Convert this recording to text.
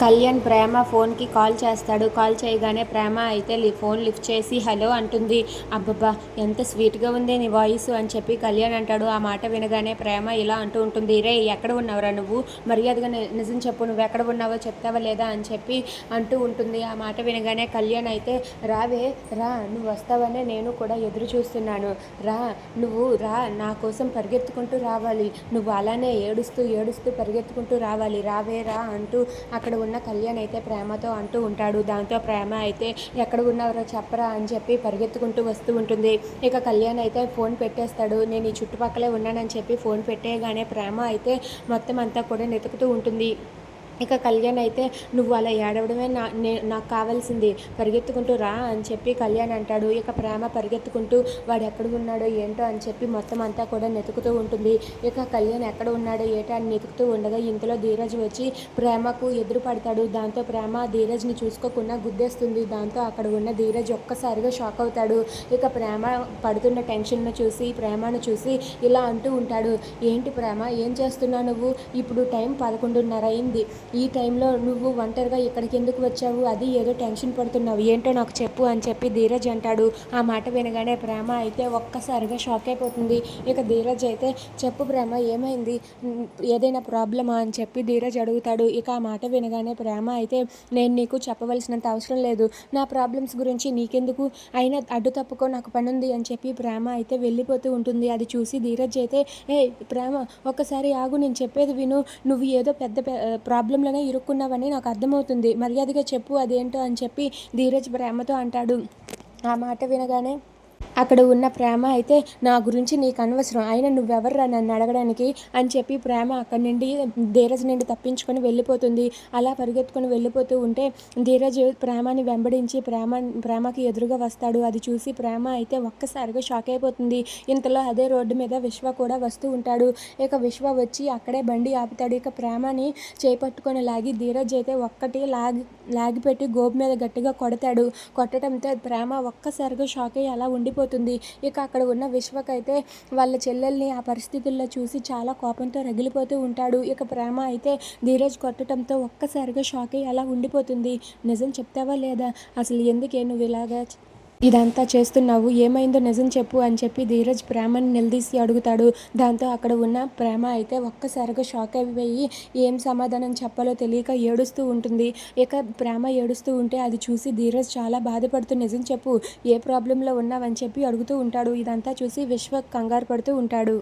కళ్యాణ్ ప్రేమ ఫోన్కి కాల్ చేస్తాడు. కాల్ చేయగానే ప్రేమ అయితే ఫోన్ లిఫ్ట్ చేసి హలో అంటుంది. అబ్బబ్బా ఎంత స్వీట్గా ఉంది నీ వాయిస్ అని చెప్పి కళ్యాణ్ అంటాడు. ఆ మాట వినగానే ప్రేమ ఇలా అంటూ ఉంటుంది. రే ఎక్కడ ఉన్నావురా నువ్వు? మర్యాదగా నిజం చెప్పు. నువ్వు ఎక్కడ ఉన్నావో చెప్తావా లేదా అని చెప్పి అంటూ ఉంటుంది. ఆ మాట వినగానే కళ్యాణ్ అయితే రావే రా నువ్వు వస్తావనే నేను కూడా ఎదురు చూస్తున్నాను. రా నువ్వు రా నా కోసం పరిగెత్తుకుంటూ రావాలి. నువ్వు అలానే ఏడుస్తూ ఏడుస్తూ పరిగెత్తుకుంటూ రావాలి. రావే రా అంటూ అక్కడ ఉన్న కళ్యాణ్ అయితే ప్రేమతో అంటూ ఉంటాడు. దాంతో ప్రేమ అయితే ఎక్కడ ఉన్నారో చెప్పరా అని చెప్పి పరిగెత్తుకుంటూ వస్తూ ఉంటుంది. ఇక కళ్యాణ్ అయితే ఫోన్ పెట్టేస్తాడు. నేను ఈ చుట్టుపక్కలే ఉన్నానని చెప్పి ఫోన్ పెట్టేయగానే ప్రేమ అయితే మొత్తం అంతా కూడా వెతుకుతూ ఉంటుంది. ఇక కళ్యాణ్ అయితే నువ్వు అలా ఏడవడమే నా నే నాకు కావాల్సింది. పరిగెత్తుకుంటూ రా అని చెప్పి కళ్యాణ్ అంటాడు. ఇక ప్రేమ పరిగెత్తుకుంటూ వాడు ఎక్కడ ఉన్నాడో ఏంటో అని చెప్పి మొత్తం అంతా కూడా నెతుకుతూ ఉంటుంది. ఇక కళ్యాణ్ ఎక్కడ ఉన్నాడో ఏటో అని నెతుకుతూ ఉండగా ఇంతలో ధీరజ్ వచ్చి ప్రేమకు ఎదురు పడతాడు. దాంతో ప్రేమ ధీరజ్ని చూసుకోకుండా గుద్దేస్తుంది. దాంతో అక్కడ ఉన్న ధీరజ్ ఒక్కసారిగా షాక్ అవుతాడు. ఇక ప్రేమ పడుతున్న టెన్షన్ను చూసి ప్రేమను చూసి ఇలా అంటూ ఉంటాడు. ఏంటి ప్రేమ? ఏం చేస్తున్నావు నువ్వు? ఇప్పుడు టైం పదకొండున్నర అయింది. ఈ టైంలో నువ్వు ఒంటరిగా ఇక్కడికి ఎందుకు వచ్చావు? అది ఏదో టెన్షన్ పడుతున్నావు. ఏంటో నాకు చెప్పు అని చెప్పి ధీరజ్ అంటాడు. ఆ మాట వినగానే ప్రేమ అయితే ఒక్కసారిగా షాక్ అయిపోతుంది. ఇక ధీరజ్ అయితే చెప్పు ప్రేమ ఏమైంది? ఏదైనా ప్రాబ్లమా? అని చెప్పి ధీరజ్ అడుగుతాడు. ఇక ఆ మాట వినగానే ప్రేమ అయితే నేను నీకు చెప్పవలసినంత అవసరం లేదు. నా ప్రాబ్లమ్స్ గురించి నీకెందుకు? అయినా అడ్డు తప్పుకో నాకు పని ఉంది అని చెప్పి ప్రేమ అయితే వెళ్ళిపోతూ ఉంటుంది. అది చూసి ధీరజ్ అయితే ఏ ప్రేమ ఒక్కసారి ఆగు నేను చెప్పేది విను. నువ్వు ఏదో పెద్ద ప్రాబ్లంలోనే ఇరుక్కున్నావని నాకు అర్థమవుతుంది. మర్యాదగా చెప్పు అదేంటో అని చెప్పి ధీరజ్ ప్రేమతో అంటాడు. ఆ మాట వినగానే అక్కడ ఉన్న ప్రేమ అయితే నా గురించి నీకు అనవసరం. అయినా నువ్వెవర్రా నన్ను అడగడానికి? అని చెప్పి ప్రేమ అక్కడి నుండి ధీరజ్ నుండి తప్పించుకొని వెళ్ళిపోతుంది. అలా పరిగెత్తుకొని వెళ్ళిపోతూ ఉంటే ధీరజ్ ప్రేమని వెంబడించి ప్రేమ ప్రేమకి ఎదురుగా వస్తాడు. అది చూసి ప్రేమ అయితే ఒక్కసారిగా షాక్ అయిపోతుంది. ఇంతలో అదే రోడ్డు మీద విశ్వ కూడా వస్తూ ఉంటాడు. ఇక విశ్వ వచ్చి అక్కడే బండి ఆపుతాడు. ఇక ప్రేమని చేపట్టుకొని లాగి ధీరజ్ అయితే ఒక్కటి లాగి లాగిపెట్టి గోపు మీద గట్టిగా కొడతాడు. కొట్టడంతో ప్రేమ ఒక్కసారిగా షాక్ అయ్యి అలా ఉండిపోతుంది. ఇక అక్కడ ఉన్న విశ్వకైతే వాళ్ళ చెల్లెల్ని ఆ పరిస్థితుల్లో చూసి చాలా కోపంతో రగిలిపోతూ ఉంటాడు. ఇక ప్రేమ అయితే ధీరజ్ కొట్టడంతో ఒక్కసారిగా షాక్ అయ్యి అలా ఉండిపోతుంది. నిజం చెప్తావా లేదా? అసలు ఎందుకే నువ్వు ఇలాగా ఇదంతా చేస్తున్నావు ఏమైందో నిజం చెప్పు అని చెప్పి ధీరజ్ ప్రేమని నిలదీసి అడుగుతాడు. దాంతో అక్కడ ఉన్న ప్రేమ అయితే ఒక్కసారిగా షాక్ అయిపోయి ఏం సమాధానం చెప్పాలో తెలియక ఏడుస్తూ ఉంటుంది. ఇక ప్రేమ ఏడుస్తూ ఉంటే అది చూసి ధీరజ్ చాలా బాధపడుతూ నిజం చెప్పు ఏ ప్రాబ్లంలో ఉన్నావని చెప్పి అడుగుతూ ఉంటాడు. ఇదంతా చూసి విశ్వ కంగారు పడుతూ ఉంటాడు.